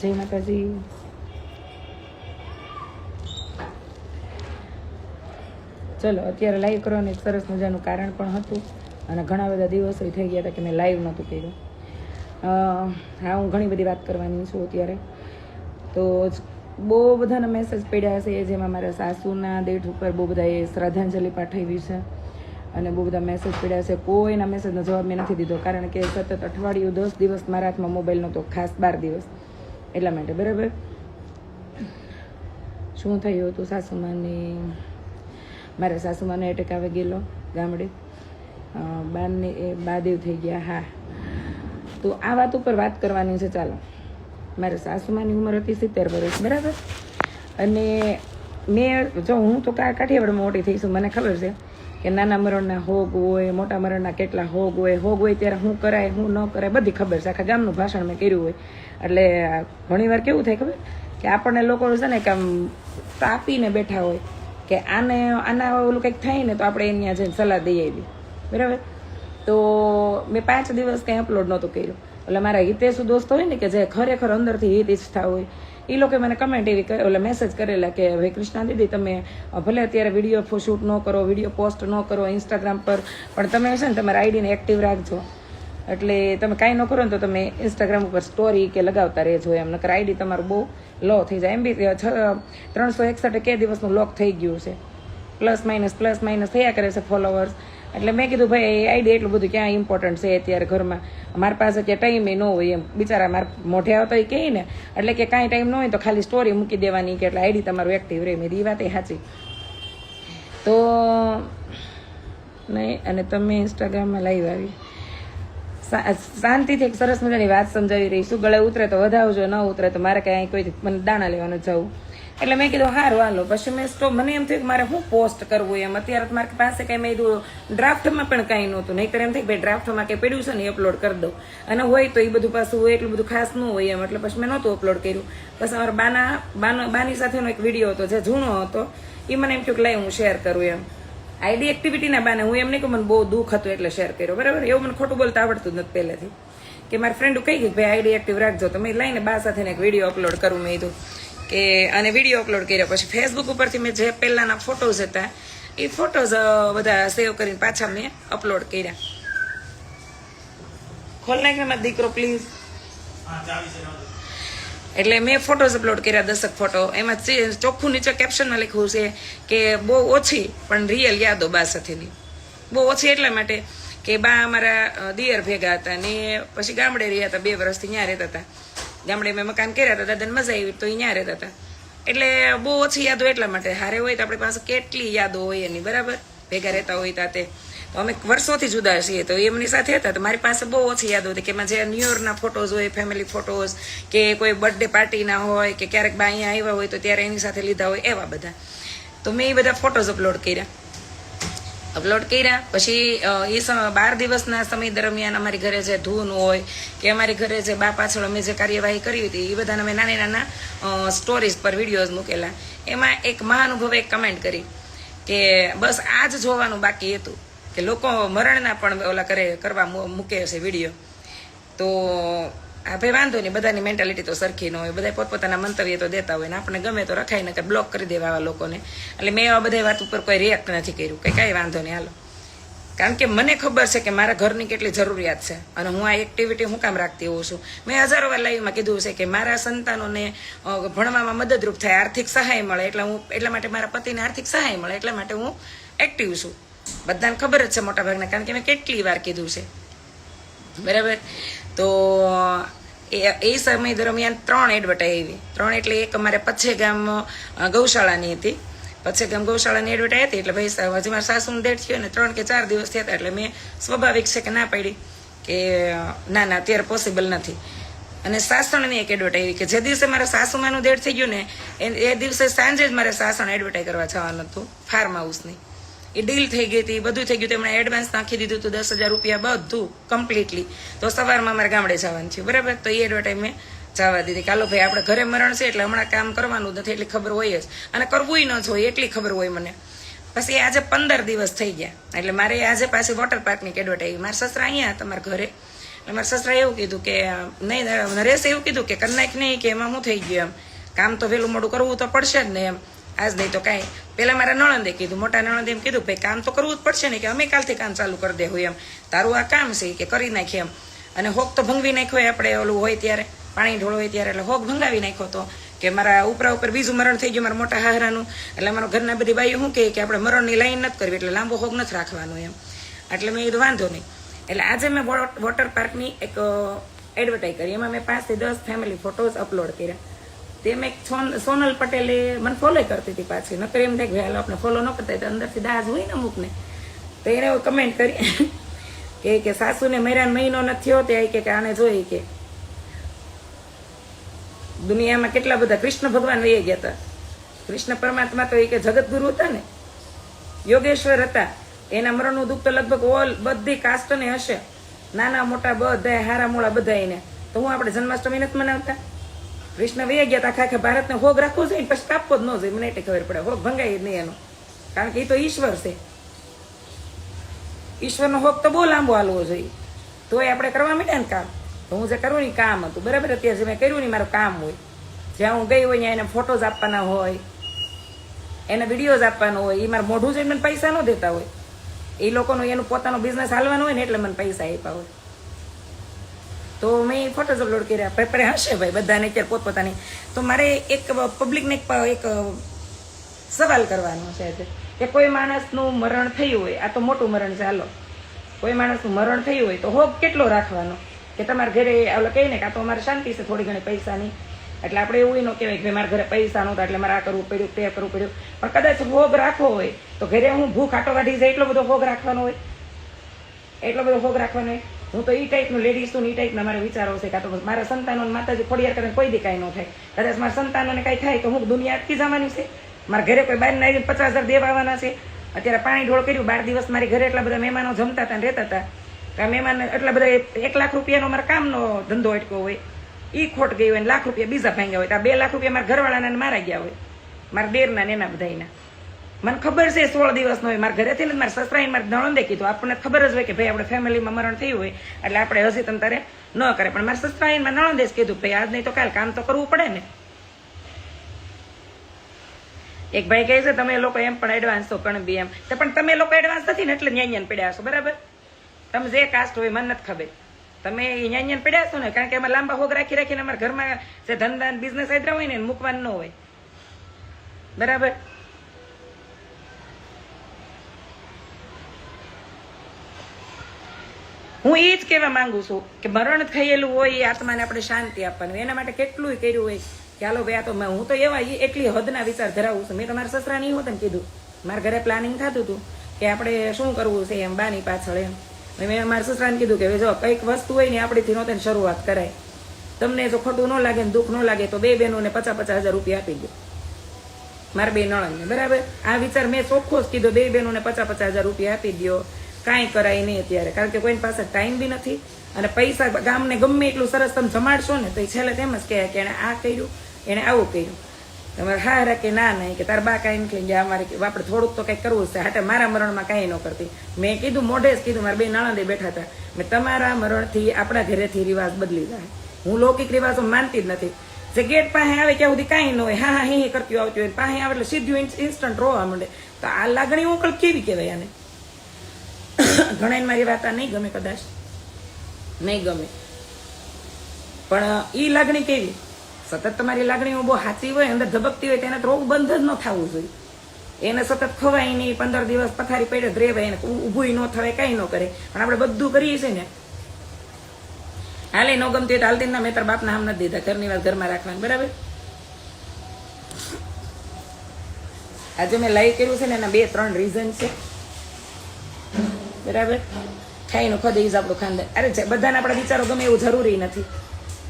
જય માતાજી. ચલો, અત્યારે લાઈવ કરવાનું એક સરસ મજાનું કારણ પણ હતું અને ઘણા બધા દિવસો થઈ ગયા હતા કે મેં લાઈવ નહોતું કર્યું. હા, હું ઘણી બધી વાત કરવાની છું અત્યારે. તો બહુ બધાના મેસેજ પડ્યા છે જેમાં મારા સાસુના દેઠ ઉપર બહુ બધાએ શ્રદ્ધાંજલિ પાઠવી છે. અને બહુ બધા મેસેજ પડ્યા છે કોઈના મેસેજનો જવાબ મેં નથી દીધો, કારણ કે સતત અઠવાડિયું દસ દિવસ મારા હાથમાં મોબાઈલ નહોતો, ખાસ બાર દિવસ. એટલા માટે, બરાબર? શું થયું હતું સાસુમાને? મારા સાસુમાને એટેક આવી ગયેલો ગામડે. બારને એ, બાદેવ થઈ ગયા, હા. તો આ વાત ઉપર વાત કરવાની છે, ચાલો. મારા સાસુમાની ઉંમર હતી સિત્તેર વર્ષ, બરાબર? અને મેં, જો હું તો કાઠિયાવાડમાં મોટી થઈ છું, મને ખબર છે. કે નાના મરણના હોગ હોય, મોટા મરણના કેટલા હોગ હોય હોગ હોય ત્યારે શું કરાય શું ન કરાય, બધી ખબર છે. આખા ગામનું ભાષણ મેં કર્યું હોય. એટલે ઘણીવાર કેવું થાય ખબર? કે આપણને લોકો છે ને કે આમ તાપીને બેઠા હોય કે આને, આના ઓલું કંઈક થાય ને તો આપણે એની જઈને સલાહ દઈ આવી બરાબર? તો મેં પાંચ દિવસ કંઈ અપલોડ નહોતું કર્યું. એટલે મારા હિતેશુ દોસ્ત હોય ને કે જે ખરેખર અંદરથી હિત ઈચ્છતા હોય એ લોકો મને કમેન્ટ એવી ઓલા મેસેજ કરેલા કે ભાઈ કૃષ્ણા દીદી, તમે ભલે અત્યારે વીડિયો શૂટ ન કરો વીડિયો પોસ્ટ ન કરો ઇન્સ્ટાગ્રામ પર, પણ તમે છે ને તમારા આઈડીને એક્ટિવ રાખજો. એટલે તમે કાંઈ ન કરો ને તો તમે ઇન્સ્ટાગ્રામ ઉપર સ્ટોરી કે લગાવતા રહેજો એમ, નકર આઈડી તમારું બહુ લો થઈ જાય. એમ બી ત્રણસો એકસઠ કે દિવસનું લોક થઈ ગયું છે. પ્લસ, માઇનસ પ્લસ, માઇનસ થયા કરે છે ફોલોવર્સ એટલે મેં કીધું, ભાઈ આઈડી એટલું બધું ક્યાં ઇમ્પોર્ટન્ટ છે અત્યારે ઘરમાં? મારી પાસે કે ટાઈમ ન હોય એમ. બિચારા મારા મોઢે આવતા હોય કહે ને, એટલે કે કાંઈ ટાઈમ ન હોય તો ખાલી સ્ટોરી મૂકી દેવાની કે એટલે આઈડી તમારું એક્ટિવ રહે. મેં વાત એ સાચી. તો, નહીં, અને તમે ઇન્સ્ટાગ્રામમાં લાઈવ આવી. શાંતિથી એક સરસ મજાની વાત સમજાવી રહી. શું ગળે ઉતરે તો વધાવજો, ન ઉતરે તો મારે કાંઈ કોઈ મને દાણા લેવાનું જવું એટલે મેં કીધું, હારું, હાલો. પછી મેં સ્ટો મને એમ થયું કે મારે શું પોસ્ટ કરવું એમ. અત્યારે મારી પાસે કંઈ મેં કીધું ડ્રાફ્ટમાં પણ કાંઈ નહોતું. નહીંતર એમ થાય કે, ભાઈ ડ્રાફ્ટમાં કંઈ પડ્યું છે ને અપલોડ કરી દઉં. અને હોય તો એ બધું પાછું હોય, એટલું બધું ખાસ ન હોય એમ. એટલે પછી મેં નહોતું અપલોડ કર્યું. પછી અમારા બાના બાનો બાની સાથેનો એક વીડિયો હતો, જે જૂનો હતો. એ મને એમ થયું કે લાઈ હું શેર કરું એમ. આઈડી એક્ટિવિટીના બાને હું એમ નહીં કે મને બહુ દુઃખ હતું એટલે શેર કર્યો. બરાબર? એવું મને ખોટું બોલતા આવડતું નથી પહેલેથી. કે મારી ફ્રેન્ડ કહી ગઈ ભાઈ આઈડી એક્ટિવ રાખજો. તો મેં લઈને બા સાથે એક વીડિયો અપલોડ કરું મેં કીધું. કે અને વીડિયો અપલોડ કર્યો પછી ફેસબુક ઉપરથી મેં જે પહેલાંના ફોટોઝ હતા, એ ફોટોઝ બધા સેવ કરીને પાછા મેં અપલોડ કર્યા. ખોલ નાખે દીકરો પ્લીઝ એટલે મેં ફોટોઝ અપલોડ કર્યા દશક ફોટો એમાં ચોખ્ખું નીચે કેપ્શનમાં લખ્યું છે કે બહુ ઓછી, પણ રિયલ યાદો બા સાથેની. બહુ ઓછી એટલા માટે કે બા અમારા દિયર ભેગા હતા ને પછી ગામડે રહ્યા હતા, બે વર્ષથી ત્યાં રહેતા હતા. ગામડે મેં મકાન કર્યા હતા, દાદાને મજા આવી, તો અહીંયા રહેતા હતા. એટલે બહુ ઓછી યાદો એટલા માટે. હારે હોય તો આપણી પાસે કેટલી યાદો હોય એની, બરાબર? ભેગા રહેતા હોય તાતે તો. અમે વર્ષોથી જુદા છીએ, તો એમની સાથે હતા, તો મારી પાસે બહુ ઓછી યાદો હતી કે એમાં જે ન્યૂ ફોટોઝ હોય, ફેમિલી ફોટોઝ, કે કોઈ બર્થડે પાર્ટીના હોય, કે ક્યારેક બા અહીંયા આવ્યા હોય તો ત્યારે એની સાથે લીધા હોય, એવા બધા. તો મેં એ બધા ફોટોઝ અપલોડ કર્યા. અપલોડ કર્યા. પછી એ બાર દિવસના સમય દરમિયાન અમારી ઘરે જે ધૂન હોય કે અમારી ઘરે જે બા પાછળ અમે જે કાર્યવાહી કરી હતી, એ બધાને અમે નાની નાના સ્ટોરીઝ પર વિડીયોઝ મૂકેલા. એમાં એક મહાનુભવે એક કમેન્ટ કરી કે બસ આ જ જોવાનું બાકી હતું કે લોકો મરણના પણ ઓલા કરે, કરવા મૂકે છે વીડિયો તો આ ભાઈ, વાંધો નહીં, બધાની મેન્ટાલિટી તો સરખી ન હોય. બધા પોતપોતાના મંતવ્ય તો દેતા હોય ને આપણે ગમે તો રખાય કે બ્લોક કરી દેવા આવા લોકોને. એટલે મેં એવા બધા વાત ઉપર કોઈ રિએક્ટ નથી કર્યું. કે કાંઈ વાંધો નહીં, હાલો. કારણ કે મને ખબર છે કે મારા ઘરની કેટલી જરૂરિયાત છે. અને હું આ એક્ટિવિટી હું કામ રાખતી હોઉં છું. મેં હજારો વાર લાઈવમાં કીધું છે કે મારા સંતાનોને ભણવામાં મદદરૂપ થાય, આર્થિક સહાય મળે. એટલે હું, એટલા માટે મારા પતિને આર્થિક સહાય મળે. એટલા માટે હું એક્ટિવ છું. બધાને ખબર જ છે મોટાભાગના, કારણ કે મેં કેટલી વાર કીધું છે. બરાબર? તો, એ એ સમય દરમિયાન ત્રણ એડવર્ટાઈ આવી. ત્રણ એટલે એક અમારે પચ્છે ગામ ગૌશાળાની હતી. પછી ગામ ગૌશાળાની એડવર્ટાઈ હતી એટલે ભાઈ હજી મારા સાસુનું ડેટ થયો ને ત્રણ કે ચાર દિવસ થયા હતા એટલે મેં સ્વાભાવિક છે કે ના પાડી કે, ના ના, અત્યારે પોસિબલ નથી. અને સાસણની એક એડવર્ટાઈ આવી કે જે દિવસે મારા સાસુમાનું ડેટ થઈ ગયું ને, એ દિવસે સાંજે જ મારે સાસણ એડવર્ટાઈ કરવા જવાનું હતું ફાર્મ હાઉસની એ ડીલ થઈ ગઈ હતી, બધું થઈ ગયું તેમણે એડવાન્સ નાખી દીધું હતું, દસ હજાર રૂપિયા બધું કમ્પ્લીટલી તો સવારમાં મારે ગામડે જવાનું છે બરાબર? તો એ એડવર્ટાઈઝ મેં જવા દીધી કાલો ભાઈ, આપણે ઘરે મરણ છે એટલે હમણાં કામ કરવાનું નથી, એટલી ખબર હોય જ. અને કરવું ન જોઈએ, એટલી ખબર હોય મને. પછી આજે પંદર દિવસ થઈ ગયા. એટલે મારે આજે પાછી વોટર પાર્કની એડવર્ટાઈઝ મારા સસરા અહીંયા હતા મારા ઘરે. મારા સસરાએ એવું કીધું કે, નહીં, નરેશે એવું કીધું કે, કરી નાખ નહીં, કે એમાં હું થઈ ગયું એમ? કામ તો વહેલું મોડું કરવું તો પડશે જ ને એમ. આજ નહીં તો કાંઈ. પેલા મારા નણંદે કીધું, મોટા નણંદે એમ કીધું, ભાઈ કામ તો કરવું જ પડશે ને કે અમે કાલથી કામ ચાલુ કરી દેવું એમ. તારું આ કામ છે કે કરી નાખીએ એમ. અને હોક તો ભંગવી નાખ્યો આપણે ઓલું હોય ત્યારે, પાણી ઢોળો હોય ત્યારે, એટલે હોક ભંગાવી નાખ્યો તો કે મારા ઉપરા ઉપર બીજું મરણ થઈ ગયું, મારા મોટા હાહરાનું. એટલે મારા ઘરના બધી બાઈઓ શું કહે કે આપણે મરણની લાઈન નથી કરવી, એટલે લાંબો હોક નથી રાખવાનો એમ. એટલે મેં કીધું, વાંધો નહીં. એટલે આજે મેં વોટર પાર્કની એક એડવર્ટાઈઝ કરી. એમાં મેં પાંચથી દસ ફેમિલી ફોટોઝ અપલોડ કર્યા. તે એક સોન- સોનલ પટેલે મને ફોલો કરતી હતી પાછી. નકર એમ થાય કે હાલો, આપણે ફોલો ન કરતા તો અંદરથી દાજ હોય ને અમુકને. તો એને કમેન્ટ કરી. કે કે સાસુને મહેરાન મહિનો નથી થયો, તે કે આને જોઈ કે દુનિયામાં કેટલા બધા કૃષ્ણ ભગવાન વહી ગયા હતા. કૃષ્ણ પરમાત્મા તો એ કે જગતગુરુ હતા ને. યોગેશ્વર હતા. એના મરણનું દુઃખ તો લગભગ ઓલ બધી કાસ્ટને હશે. નાના મોટા બધા હારા મોળા બધા એને તો હું આપણે જન્માષ્ટમી નથી મનાવતા? કૃષ્ણ એ ગયા આખા આખા ભારતને હોગ રાખવો જોઈએ પછી કાપવો જ ન જોઈએ. મને એટલે ખબર પડે. હોગ ભંગાય જ નહીં એનો. કારણ કે એ તો ઈશ્વર છે. ઈશ્વરનો હોગ તો બહુ લાંબો હાલવો જોઈએ. તોય આપણે કરવા માંડ્યા ને કામ. તો હું જે કરું ને કામ હતું. બરાબર? અત્યારે જે મેં કર્યું ને મારું કામ હોય. જ્યાં હું ગઈ હોય ત્યાં એને ફોટોઝ આપવાના હોય. એને વિડીયોઝ આપવાનો હોય. એ મારે મોઢું જઈને મને પૈસા ન દેતા હોય. એ લોકોનું એનું પોતાનો બિઝનેસ હાલવાનો હોય ને એટલે મને પૈસા આપ્યા હોય. તો મેં ફોટોઝ અપલોડ કર્યા. પેપરે હશે ભાઈ, બધાને અત્યારે પોતપોતાની. તો મારે એક પબ્લિકને એક સવાલ કરવાનો છે કે કોઈ માણસનું મરણ થયું હોય, આ તો મોટું મરણ છે, હાલો. કોઈ માણસનું મરણ થયું હોય તો હોપ કેટલો રાખવાનો? કે તમારા ઘરે ઓલો કહીને કે આ તો અમારે શાંતિ છે, થોડી ઘણી પૈસાની. એટલે આપણે એવું ન કહેવાય કે મારા ઘરે પૈસા નહોતા, એટલે મારે આ કરવું પડ્યું, તે કરવું પડ્યું. પણ કદાચ ભોગ રાખવો હોય, તો ઘરે હું ભૂખ આટો કાઢી જાય, એટલો બધો ભોગ રાખવાનો હોય? એટલો બધો ભોગ રાખવાનો હોય? હું તો એ ટાઈપનું લેડીઝ છું ને એ ટાઈપના મારા વિચારો છે કાં તો મારા સંતાનો માતાજી ખોડિયાર કરીને કોઈ દી કાંઈ ન થાય. કદાચ મારા સંતાનોને કાંઈ થાય તો હું દુનિયા અટકી જવાની છે. મારા ઘરે કોઈ બહાર આવીને પચાસ હજાર દેવા આવવાના છે. અત્યારે પાણી ઢોળ કર્યું, બાર દિવસ મારી ઘરે એટલા બધા મહેમાનો જમતા હતા ને રહેતા હતા. કે મહેમાન એટલા બધા એક લાખ રૂપિયાનો મારા કામનો ધંધો અટક્યો હોય. ઈ ખોટ ગઈ હોય ને લાખ રૂપિયા બીજા ભાંગ્યા હોય. તો આ બે લાખ રૂપિયા મારા ઘરવાળાના મારા ગયા હોય. મારા દેરના ને એના બધાયના. મને ખબર છે સોળ દિવસનો હોય મારા ઘરેથી ને મારા સસરાએ મારા નણંદે કીધું આપણને ખબર જ હોય કે ભાઈ, આપણે ફેમિલીમાં મરણ થયું હોય, એટલે આપણે હજી તમ ન કરે. પણ મારા સસરાએ મારા નણંદે જ કીધું ભાઈ, આજ નહીં તો કાલ કામ તો કરવું પડે ને. એક ભાઈ કહે છે, તમે લોકો એમ પણ એડવાન્સ તો પણ બી એમ. તો પણ તમે લોકો એડવાન્સ નથી ને એટલે ન્યાન્યાન પડ્યા છો બરાબર? તમે જે કાસ્ટ હોય મને નથી ખબર. તમે એ ન્યાન્યાન પડ્યા છો ને, કારણ કે એમાં લાંબા હોગ રાખી રાખીને અમારા ઘરમાં જે ધંધા બિઝનેસ આદરા હોય ને મૂકવાનું ન હોય. બરાબર? હું એ જ કહેવા માંગુ છું કે મરણ થયેલું હોય એ આત્માને આપણે શાંતિ આપવાનું. એના માટે કેટલું કર્યું હોય. કે હાલો ભાઈ, આ તો હું તો એવા એટલી હદના વિચાર ધરાવું છું. મેં તો મારા સસરા નહીં હોત કીધું. મારા ઘરે પ્લાનિંગ થતું હતું કે આપણે શું કરવું છે એમ, બાની પાછળ એમ. મેં મારા સસરાને કીધું કે જો કંઈક વસ્તુ હોય ને આપણીથી તેને શરૂઆત કરાય. તમને જો ખોટું ન લાગે ને દુઃખ ન લાગે તો બે બહેનોને પચાસ પચાસ હજાર રૂપિયા આપી દો મારા બે નણંદને, બરાબર? આ વિચાર મેં ચોખ્ખો જ કીધો, બે બહેનોને પચાસ પચાસ હજાર રૂપિયા આપી દો કાંઈ કરાય નહીં અત્યારે. કારણ કે કોઈની પાસે ટાઈમ બી નથી અને પૈસા ગામને ગમે એટલું સરસ તમે જમાડશો ને, તો એ છેલ્લે તેમ જ કહે કે એણે આ કર્યું, એણે આવું કર્યું. તમારે હા રે કે ના નહીં, કે તાર બા કાંઈ નીકળી ગયા અમારે આપણે થોડુંક તો કંઈક કરવું છે. હાટે મારા મરણમાં કાંઈ ન કરતી. મેં કીધું, મોઢે જ કીધું, મારા બે નાણાંદે બેઠા હતા. મેં તમારા મરણથી આપણા ઘરેથી રિવાજ બદલી જાય હું લૌકિક રિવાજો માનતી જ નથી. જે ગેટ પાસે આવે ત્યાં સુધી કાંઈ ન હોય. હા, હી હી કરતી આવતી હોય. પાસે આવે એટલે સીધું ઇન્સ્ટન્ટ રોવા માંડે. તો આ લાગણી ઉકળ કેવી કહેવાય આને? ઘણા મારી વાત નહીં ગમે કદાચ. નહીં ગમે. પણ એ લાગણી કેવી? સતત તમારી લાગણીઓ બહુ સાચી હોય, અંદર ધબકતી હોય તેને રોગ બંધ જ ન થવું જોઈએ. એને સતત ખવાય નહીં, પંદર દિવસ પથારી પડે જ રેવાય એને ઊભું ન થવાય, કાંઈ ન કરે. પણ આપણે બધું કરીએ છીએ ને. હાલે, ન ગમતી હોય તો હાલતી ના મેં તાર બાપના આમ નથી દીધા. ઘરની વાત ઘરમાં રાખવાની, બરાબર? આજે મેં લાઈવ કર્યું છે ને, એના બે ત્રણ રીઝન છે. બરાબર? ખાઈનું ખોદે જ આપણું ખાનદાન. અરે છે બધાને આપણા વિચારો ગમે એવું જરૂરી નથી.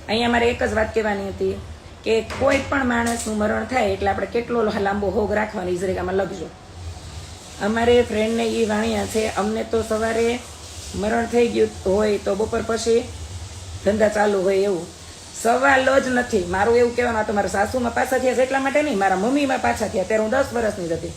અહીંયા મારે એક જ વાત કહેવાની હતી કે કોઈ પણ માણસનું મરણ થાય એટલે આપણે કેટલો લાંબો હોગ રાખવાની ઇઝરેકામાં લખજો. અમારે ફ્રેન્ડને એ વાણ્યા છે, અમને તો સવારે મરણ થઈ ગયું હોય તો બપોર પછી ધંધા ચાલુ હોય એવું. સવાલ જ નથી. મારું એવું કહેવાનું તો મારા સાસુમાં પાછા થયા છે એટલા માટે નહીં. મારા મમ્મીમાં પાછા થયા. ત્યારે હું દસ વર્ષની જ હતી.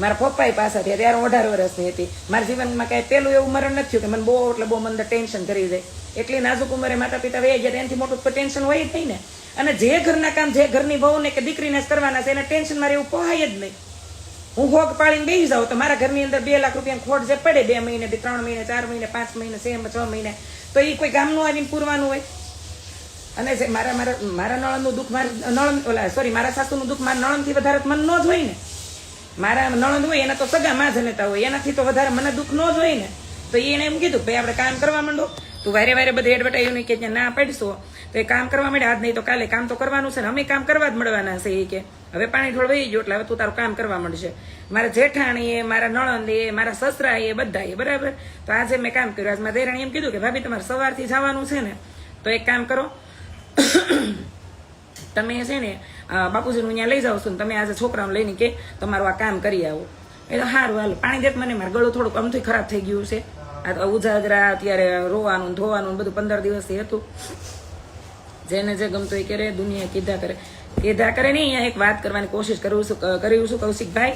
મારા પપ્પાએ પાછા થયા, ત્યારે અઢાર વર્ષની હતી. મારા જીવનમાં કાંઈ પેલું એવું મરણ નથી થયું કે મને બહુ, એટલે બહુ મને ટેન્શન કરી જાય એટલી નાજુક ઉંમરે માતા પિતા વહી ગયા એનાથી મોટું ટેન્શન હોય જ નહીં ને. અને જે ઘરના કામ, જે ઘરની વહુને કે દીકરીને જ કરવાના છે, એને ટેન્શન મારે એવું પહોંચાય જ નહીં. હું હોગ પાડીને બેસી જાઉં તો મારા ઘરની અંદર બે લાખ રૂપિયા ખોટ જે પડે બે મહિને, બે, ત્રણ મહિને, ચાર મહિને, પાંચ મહિને, છ છ મહિને, તો એ કોઈ ગામનું આવીને પૂરવાનું હોય. અને જે મારા મારા મારા નળનું દુઃખ મારા, નળ, ઓલા સોરી મારા સાસુનું દુઃખ મારા નળનથી વધારે તો મને ન જ હોય ને. મારા નણંદ હોય, એના તો સગા માં લેતા હોય. એનાથી તો વધારે મને દુઃખ ન જ હોય ને. તો એને એમ કીધું, ભાઈ, આપણે કામ કરવા માંડો. તું વારે વારે બધી એડવર્ટાઈઝ કે ના પાડશો, તો એ કામ કરવા માંડે. આજ નહીં તો કાલે કામ તો કરવાનું છે ને. અમે કામ કરવા જ મળવાના છે એ કે, હવે પાણી ઢોળ વહી ગયો એટલે હવે તું તારું કામ કરવા માંડશે. મારા જેઠાણી એ, મારા નણંદ એ, મારા સસરા એ, બધા એ, બરાબર? તો આજે મેં કામ કર્યું. આજ મારા દેરાણી એમ કીધું કે, ભાભી, તમારે સવારથી જવાનું છે ને, તો એક કામ કરો. તમે છે ને બાપુજીનું અહીંયા લઈ જાઓ છો તમે આજે છોકરાઓને લઈને કે તમારું આ કામ કરી આવો. એ તો સારું હાલ. પાણી દેત મને, મારું ગળું થોડુંક અમથી ખરાબ થઈ ગયું છે. આ ઉજાગરા, અત્યારે રોવાનું, ધોવાનું બધું પંદર દિવસથી હતું. જેને જે ગમતું એ કરે, દુનિયા કીધા કરે. કીધા કરે નહીં, અહીંયા એક વાત કરવાની કોશિશ કરું છું કર્યું છું, કૌશિકભાઈ,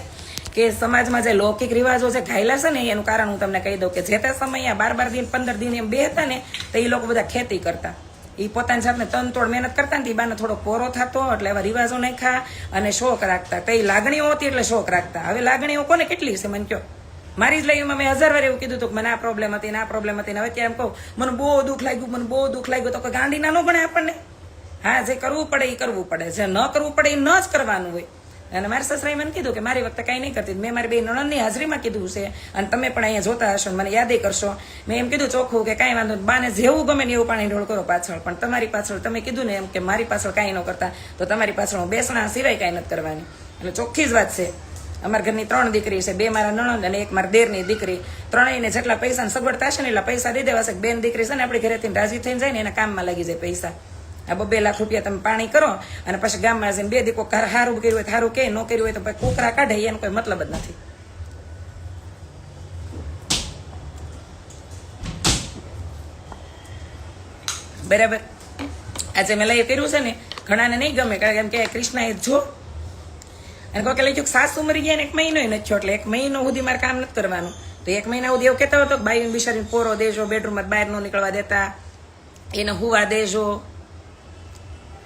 કે સમાજમાં જે લૌકિક રિવાજો છે ઘાયલા છે ને, એનું કારણ હું તમને કહી દઉં કે જે તે સમયે બાર બાર દિન, પંદર દિન એમ બે હતા ને, તો એ લોકો બધા ખેતી કરતા. એ પોતાની જાતને તન તોડ મહેનત કરતા ને તે બાને થોડો પોરો થતો, એટલે એવા રિવાજો નાખ્યા અને શોખ રાખતા. કઈ લાગણીઓ હતી એટલે શોખ રાખતા. હવે લાગણીઓ કોને કેટલી છે મને કહો મારી જ લાઈફમાં મેં હજાર વાર એવું કીધું હતું કે મને આ પ્રોબ્લેમ હતી ને આ પ્રોબ્લેમ હતી ને હવે ત્યાં એમ કહું, મને બહુ દુઃખ લાગ્યું, મને બહુ દુઃખ લાગ્યું. તો કે ગાંડી ન ગણે આપણને. હા, જે કરવું પડે એ કરવું પડે, જે ન કરવું પડે એ ન જ કરવાનું હોય. અને મારા સસરાએ મને કીધું કે મારી વખતે કાંઈ નહીં કરતી. મેં મારી બે નણંદની હાજરીમાં કીધું છે. અને તમે પણ અહીંયા જોતા હશો મને યાદે કરશો. મેં એમ કીધું ચોખ્ખું કે કાંઈ વાંધો. બાને જેવું ગમે ને એવું પાણી ઢોળ કરો પાછળ. પણ તમારી પાછળ તમે કીધું ને એમ કે મારી પાછળ કાંઈ ન કરતા, તો તમારી પાછળ હું બેસણા સિવાય કાંઈ નથી કરવાની. એટલે ચોખ્ખી જ વાત છે. અમારા ઘરની ત્રણ દીકરી છે. બે મારા નણંદ અને એક મારા દેરની દીકરી. ત્રણેયને જેટલા પૈસાની સગવડતા છે ને એટલા પૈસા દઈ દેવા બેન દીકરી છે ને આપણી ઘરેથી રાજી થઈને જાય ને એના કામમાં લાગી જાય પૈસા. આ બબે લાખ રૂપિયા તમે પાણી કરો અને પછી ગામમાં જઈને બે દીકો સારું કર્યું હોય સારું કે, ન કર્યું હોય તો પછી કોકરા કાઢે, એનો કોઈ મતલબ જ નથી. બરાબર? આજે મેં લઈ કર્યું છે ને, ઘણાને નહીં ગમે, કારણ કે કૃષ્ણએ જો. અને કોઈ લઈ ગયું સાસુ મરી ગયા ને એક મહિનો નથી થયો. એટલે એક મહિનો સુધી મારે કામ નથી કરવાનું. તો એક મહિના સુધી એવું કહેતા હતો કે બાઈ બિચારીને પોરો દેજો, બેડરૂમમાં બહાર ન નીકળવા દેતા, એને હુવા દેજો.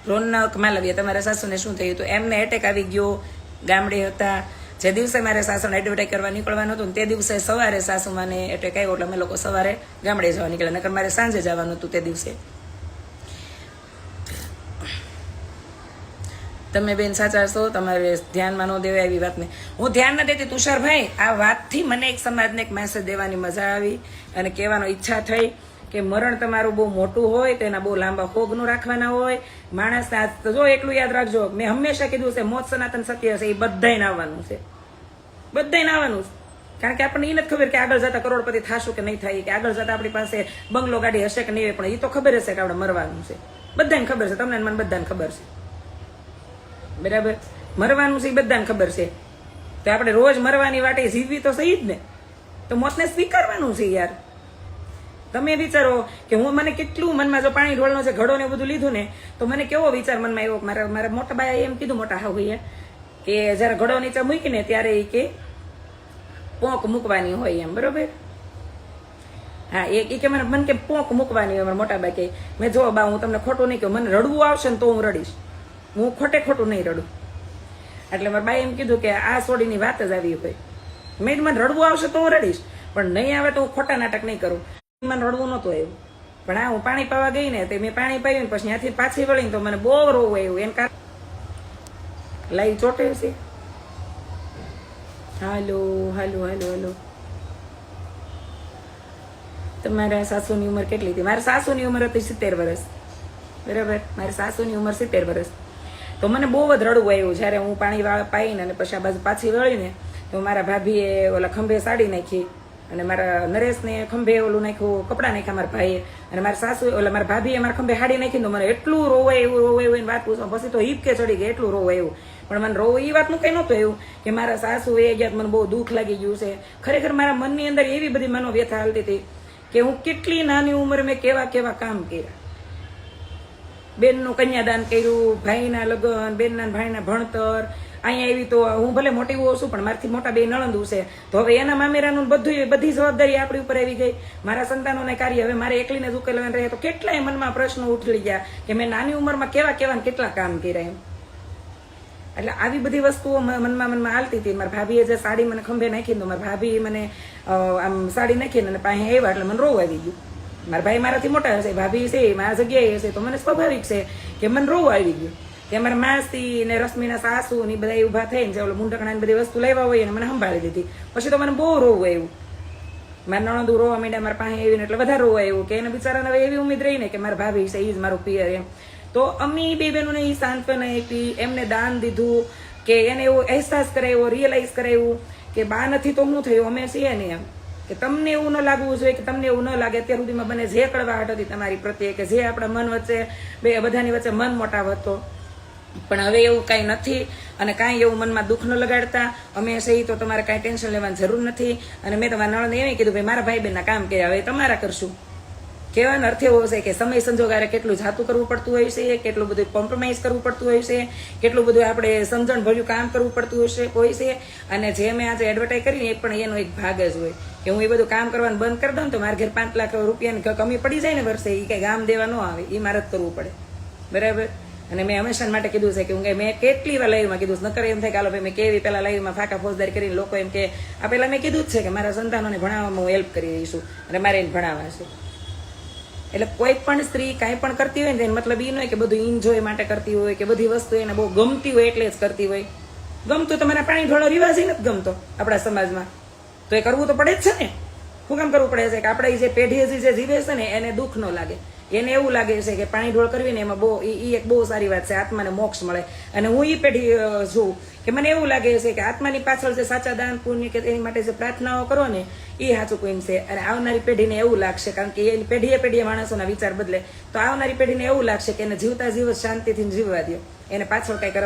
રોનક માલવીયા, તમારા સાસુને શું થયું હતું? એમને એટેક આવી ગયો. ગામડે હતા. જે દિવસે મારે સાસુને એડવર્ટાઈઝ કરવા નીકળવાનું હતું તે દિવસે સવારે સાસુમાને એટેક આવ્યો એટલે અમે લોકો સવારે ગામડે જવા નીકળ્યા. નકર મારે સાંજે જવાનું હતું તે દિવસે. તમે બેન સાચા છો? તમારે ધ્યાનમાં ન દેવાય એવી વાતને. હું ધ્યાન ન દેતી, તુષારભાઈ, આ વાતથી મને એક સમાજને એક મેસેજ દેવાની મજા આવી અને કહેવાનો ઈચ્છા થઈ. કે મરણ તમારું બહુ મોટું હોય તેના બહુ લાંબા ફોગનું રાખવાના હોય. માણસ જો એટલું યાદ રાખજો, મેં હંમેશા કીધું છે, મોત સનાતન સત્ય છે, એ બધાને આવવાનું છે. બધાને આવવાનું છે. કારણ કે આપણને એ નથી ખબર કે આગળ જતા કરોડપતિ થશું કે નહીં થાય, કે આગળ જતા આપણી પાસે બંગલો ગાડી હશે કે નહીં પણ એ તો ખબર હશે કે આપણે મરવાનું છે. બધાને ખબર છે, તમને મને બધાને ખબર છે. બરાબર? મરવાનું છે એ બધાને ખબર છે. તો આપણે રોજ મરવાની વાટે જીવવી તો સહી જ ને. તો મોતને સ્વીકારવાનું છે યાર. તમે વિચારો કે હું મને કેટલું મનમાં જો પાણી ઢોળનો છે, ઘડો ને બધું લીધું ને, તો મને કેવો વિચાર મનમાં આવ્યો? મારા મારા મોટા બાયા એમ કીધું, મોટા હાવ ભાઈએ કે જ્યારે ઘડો નીચે મૂકીને ત્યારે એ કે, પોંક મૂકવાની હોય એમ, બરોબર? હા, એ કે મને મને કે, પોંક મૂકવાની હોય મોટા બા કે. મેં જો બા, હું તમને ખોટું નહીં કહું, મને રડવું આવશે ને તો હું રડીશ. હું ખોટે ખોટું નહીં રડું. એટલે મારા બાઈ એમ કીધું કે, આ સોડીની વાત જ આવી હોય. મેં મને રડવું આવશે તો હું રડીશ, પણ નહીં આવે તો હું ખોટા નાટક નહીં કરું. મને રડવું નહોતું આવ્યું. પણ આ હું પાણી પાવા ગઈ ને તે મેં પાણી પાયું પછી ત્યાંથી પાછી વળીને તો મને બહુ રોવું આવ્યું. એને કારણ લાઈ ચોટે છે. હાલો હાલો હાલો હાલો. તમારા સાસુની ઉંમર કેટલી હતી? મારા સાસુની ઉંમર હતી સિત્તેર વર્ષ બરાબર? મારી સાસુની ઉંમર સિત્તેર વર્ષ તો મને બહુ જ રડવું આવ્યું. જ્યારે હું પાણી પાઈને અને પછી આ બાજુ પાછી વળીને તો મારા ભાભીએ ઓલા ખંભે સાડી નાખી. અને મારા નરેશને ખંભે ઓલું નાખ્યું, કપડાં નાખ્યા મારા ભાઈએ. અને મારા સાસુ, ઓલા મારા ભાભીએ મારા ખંભે હાડી નાખી તો મને એટલું રોવાય એવું રોવાય એવું વાત પૂછો પછી તો હિપકે ચડી ગઈ, એટલું રોવાય એવું. પણ મને રોવું એ વાતનું કંઈ નહોતું એવું કે મારા સાસુ એ ગયા મને બહુ દુઃખ લાગી ગયું છે. ખરેખર મારા મનની અંદર એવી બધી મનોવ્યથા હાલતી હતી કે હું કેટલી નાની ઉંમરે મેં કેવા કેવા કામ કર્યા. બેનનું કન્યાદાન કર્યું, ભાઈના લગ્ન, બેનના ભાઈના ભણતર અહીંયા એવી તો હું ભલે મોટી હોઉં છું, પણ મારથી મોટા બે નણંદુ છે. તો હવે એના મામેરાનું બધું બધી જવાબદારી આપણી ઉપર આવી ગઈ. મારા સંતાનોને કાર્ય હવે મારે એકલીને જ ઉકેલવાનું રહે તો કેટલાય મનમાં પ્રશ્નો ઉઠી ગયા કે મેં નાની ઉંમરમાં કેવા કેવા કેટલા કામ કર્યા એમ. એટલે આવી બધી વસ્તુઓ મનમાં મનમાં હાલતી હતી. મારા ભાભીએ જે સાડી મને ખંભે નાખી તો મારા ભાભી મને આમ સાડી નાખીને અને પાસે આવ્યા એટલે મને રોવ આવી ગયું. મારા ભાઈ મારાથી મોટા હશે, ભાભી છે મારા જગ્યાએ હશે, તો મને સ્વાભાવિક છે કે મને રોવ આવી ગયું. કે મારા માસી ને રશ્મિના સાસુ ને બધા ઊભા થઈને જે ઓલો મુંડકણા બધી વસ્તુ લેવા હોય અને મને સંભાળી દીધી. પછી તો મને બહુ રોવું આવ્યું. મારા નણંદુ રોવા માંડ્યા, મારા પાસે એવી એટલે વધારે રોવા આવ્યું કે એને બિચારાને હવે એવી ઉમેદ રહી ને કે મારા ભાભી છે એ જ મારું પિયર એમ. તો અમી બે બહેનોને એ સાંત્વના આપી, એમને દાન દીધું કે એને એવો અહેસાસ કરાવ્યો રિયલાઇઝ કરાવ્યું કે બા નથી તો શું થયું, અમે છીએ ને એમ. કે તમને એવું ન લાગવું જોઈએ કે તમને એવું ન લાગે. અત્યાર સુધીમાં બને જે કડવાહટ હતી તમારી પ્રત્યે કે જે આપણા મન વચ્ચે, બે બધાની વચ્ચે મન મોટાવ હતો. પણ હવે એવું કાંઈ નથી અને કાંઈ એવું મનમાં દુઃખ ન લગાડતા. અમે સહી તો તમારે કાંઈ ટેન્શન લેવાની જરૂર નથી. અને મેં તમારા નળને એમ કીધું, ભાઈ, મારા ભાઈ બહેનના કામ કર્યા, હવે તમારા કરશું. કહેવાનો અર્થ એવો છે કે સમય સંજોગારે કેટલું જાતું કરવું પડતું હોય છે, કેટલું બધું કોમ્પ્રોમાઇઝ કરવું પડતું હોય છે, કેટલું બધું આપણે સમજણ ભર્યું કામ કરવું પડતું હોય છે હોય છે. અને જે મેં આજે એડવર્ટાઈઝ કરીને એ પણ એનો એક ભાગ જ હોય. કે હું એ બધું કામ કરવાનું બંધ કરી દઉં તો મારા ઘેર પાંચ લાખ રૂપિયાની કમી પડી જાય ને વર્ષે એ કઈ ગામ દેવા ન આવે એ મારે જ કરવું પડે. બરાબર? અને મેં હંમેશા માટે કીધું છે કે હું મેં કેટલી વાર લાઈવમાં કીધું નકર એમ થાય કે ભાઈ, મેં કેવી પેલા લાઈવમાં ફાંકા ફોજદારી કરીને લોકો એમ કે, આ પેલા મેં કીધું જ છે કે મારા સંતાનોને ભણાવવામાં હું હેલ્પ કરી રહી અને મારે એને ભણાવવા છે. એટલે કોઈ પણ સ્ત્રી કાંઈ પણ કરતી હોય ને એને મતલબ એ ન હોય કે બધું એન્જોય માટે કરતી હોય કે બધી વસ્તુ એને બહુ ગમતી હોય એટલે જ કરતી હોય. ગમતું તમારે પાણી ઢોળો રિવાજ નથી ગમતો આપણા સમાજમાં. તો એ કરવું તો પડે જ છે ને. શું કામ કરવું પડે છે? કે આપણે જે પેઢી જે જીવે છે ને, એને દુઃખ ન લાગે. એને એવું લાગે છે કે પાણી ઢોળ કરવી ને એમાં બહુ એ એક બહુ સારી વાત છે, આત્માને મોક્ષ મળે. અને હું એ પેઢી જોઉં કે મને એવું લાગે છે કે આત્માની પાછળ જે સાચા દાન, પુણ્ય કે એની માટે જે પ્રાર્થનાઓ કરો ને એ સાચું કોઈ છે. અને આવનારી પેઢીને એવું લાગશે, કારણ કે એ પેઢીએ પેઢીએ માણસોના વિચાર બદલે. તો આવનારી પેઢીને એવું લાગશે કે એને જીવતા જીવ શાંતિથી જીવવા દો એને પાછળ કઈ કરવા